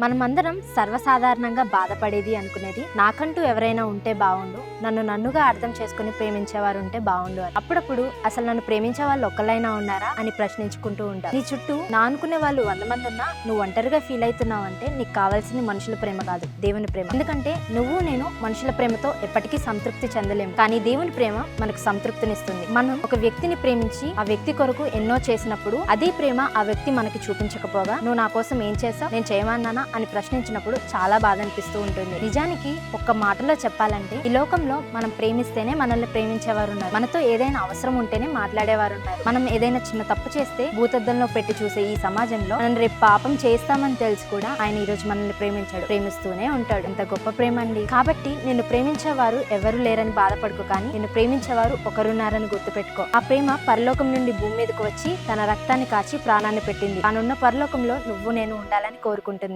మనమందరం సర్వసాధారణంగా బాధపడేది అనుకునేది నాకంటూ ఎవరైనా ఉంటే బాగుండు నన్ను నన్నుగా అర్థం చేసుకుని ప్రేమించేవారు ఉంటే బాగుండు అని. అప్పుడప్పుడు అసలు నన్ను ప్రేమించే వాళ్ళు ఒక్కలైనా ఉన్నారా అని ప్రశ్నించుకుంటూ ఉంటారు నీ చుట్టూ నా అనుకునే వాళ్ళు వంద మంది ఉన్నా నువ్వు ఒంటరిగా ఫీల్ అవుతున్నావు అంటే నీకు కావాల్సింది మనుషుల ప్రేమ కాదు దేవుని ప్రేమ. ఎందుకంటే నువ్వు నేను మనుషుల ప్రేమతో ఎప్పటికీ సంతృప్తి చెందలేము. కానీ దేవుని ప్రేమ మనకు సంతృప్తినిస్తుంది. మనం ఒక వ్యక్తిని ప్రేమించి ఆ వ్యక్తి కొరకు ఎన్నో చేసినప్పుడు అదే ప్రేమ ఆ వ్యక్తి మనకి చూపించకపోగా నువ్వు నా కోసం ఏం చేసావు నేను చేయమన్నానా? అని ప్రశ్నించినప్పుడు చాలా బాధ అనిపిస్తూ ఉంటుంది. నిజానికి ఒక్క మాటలో చెప్పాలంటే ఈ లోకంలో మనం ప్రేమిస్తేనే మనల్ని ప్రేమించేవారు ఉన్నారు. మనతో ఏదైనా అవసరం ఉంటేనే మాట్లాడేవారు ఉన్నారు. మనం ఏదైనా చిన్న తప్పు చేస్తే భూతద్దంలో పెట్టి చూసే ఈ సమాజంలో మనం రేపు పాపం చేస్తామని తెలిసి కూడా ఆయన ఈ రోజు మనల్ని ప్రేమించాడు. ప్రేమిస్తూనే ఉంటాడు. ఎంత గొప్ప ప్రేమ అండి. కాబట్టి నిన్ను ప్రేమించేవారు ఎవరు లేరని బాధపడుకో కానీ నిన్ను ప్రేమించేవారు ఒకరున్నారని గుర్తుపెట్టుకో. ఆ ప్రేమ పరలోకం నుండి భూమి మీదకు వచ్చి తన రక్తాన్ని కాచి ప్రాణాన్ని పెట్టింది. తానున్న పరలోకంలో నువ్వు నేను ఉండాలని కోరుకుంటుంది.